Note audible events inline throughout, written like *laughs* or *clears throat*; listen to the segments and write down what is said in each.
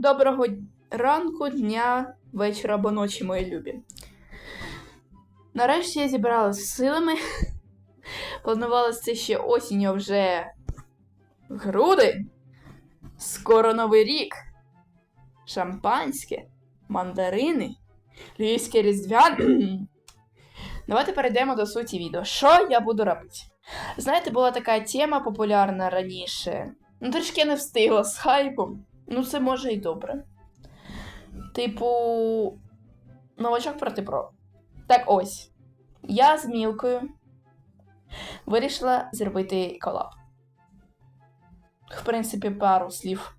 Доброго ранку, дня, вечора або ночі, мої любі. Нарешті я зібралася з силами. Планувалося це ще осінню а вже грудень. Скоро новий рік. Шампанське, мандарини, львівське різдвяне. *clears throat* Давайте перейдемо до суті відео. Що я буду робити? Знаєте, була така тема популярна раніше. Ну, трішки не встигла з хайпом. Ну, це може і добре. Типу, новачок проти про. Так ось. Я з Мілкою вирішила зробити колаб. В принципі, пару слів.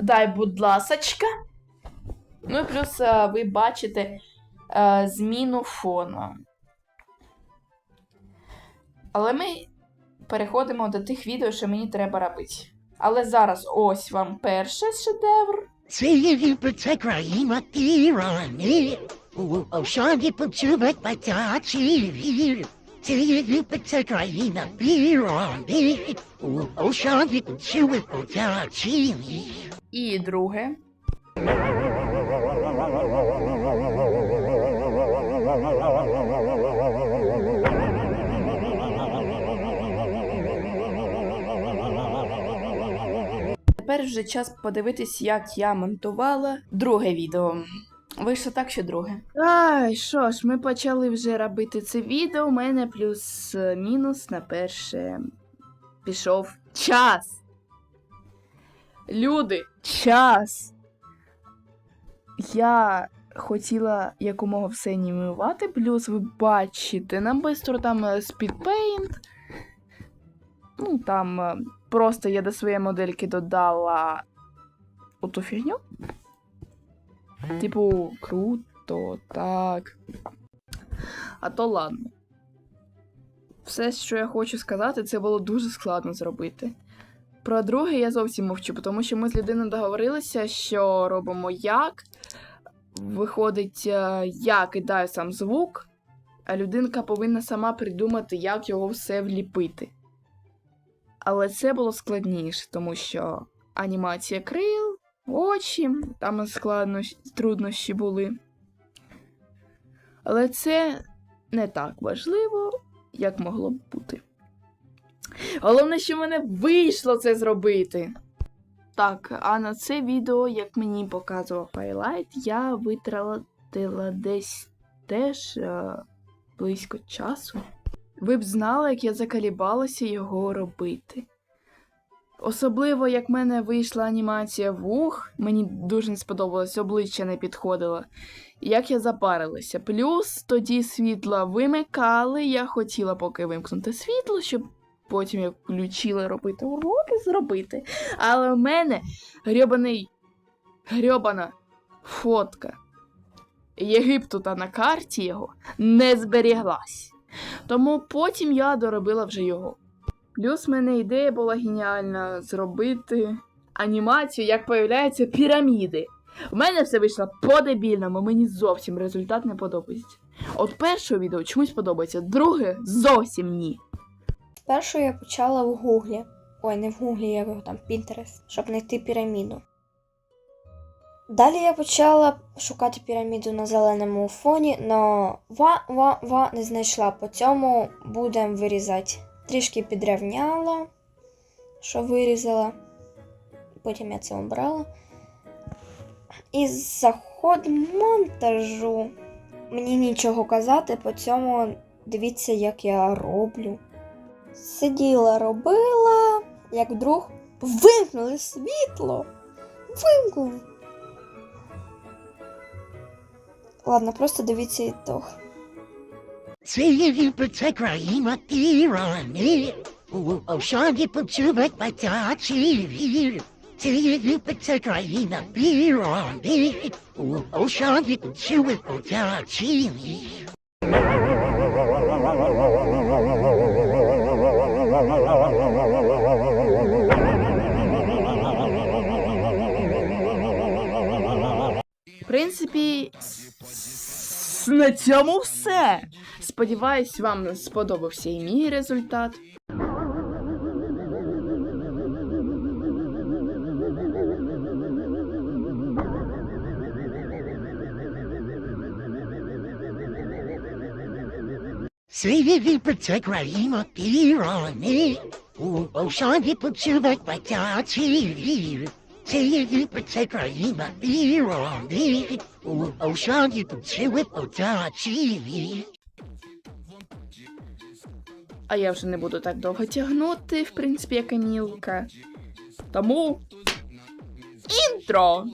Дай, будь ласочка. Ну і плюс е, ви бачите е, зміну фону. Але ми переходимо до тих відео, що мені треба робити. Але зараз ось вам перший шедевр. Світі Країна *laughs* Тепер вже час подивитись, як я монтувала друге відео. Вийшло так, що друге. Ай, що ж, ми почали вже робити це відео. У мене плюс-мінус на перше пішов час. Люди, час. Я хотіла якомога все анімувати, плюс ви бачите, нам бистро там е, Speedpaint. Ну, там е, просто я до своєї модельки додала оту фігню. Типу, круто, так. А то ладно. Все, що я хочу сказати, це було дуже складно зробити. Про друге я зовсім мовчу, тому що ми з людиною договорилися, що робимо як. Виходить, е, я кидаю сам звук, а людинка повинна сама придумати, як його все вліпити. Але це було складніше, тому що анімація крил, очі, там складнощі, труднощі були. Але це не так важливо, як могло б бути. Головне, що мене вийшло це зробити. Так, а на це відео, як мені показував хайлайт, я витратила десь теж е, близько часу. Ви б знали, як я закалібалася його робити. Особливо, як в мене вийшла анімація вух, мені дуже не сподобалось, обличчя не підходило. Як я запарилася. Плюс тоді світла вимикали, я хотіла поки вимкнути світло, щоб потім як включили робити уроки зробити. Але в мене грьобаний грьобана фотка Єгипту та на карті його не зберіглась. Тому потім я доробила вже його. Плюс в мене ідея була геніальна зробити анімацію, як появляються піраміди. У мене все вийшло по-дебільному, мені зовсім результат не подобається. От перше відео чомусь подобається, друге зовсім ні. Спершу я почала в гуглі. Ой, не в гуглі, як його там, Pinterest, щоб знайти піраміду. Далі я почала шукати піраміду на зеленому фоні, но ва-ва-ва не знайшла. По цьому будемо вирізати. Трішки підрівняла, що вирізала. Потім я це обрала. І заход монтажу. Мені нічого казати, по цьому дивіться, як я роблю. Сиділа, робила, як вдруг вимкнули світло. Вимкнули. Ладно, просто дивіться ітог. принципі, на цьому все. Сподіваюсь, вам сподобався і мій результат. Свій це країна пірони, у Бошані почувать потяці. А я вже не буду так довго тягнути, в принципі, як і мілка. Тому. Інтро!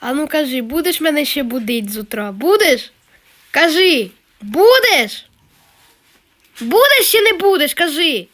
А ну кажи, будеш мене ще будить з утра? Будеш? Кажи, будеш? Будеш чи не будеш? Кажи.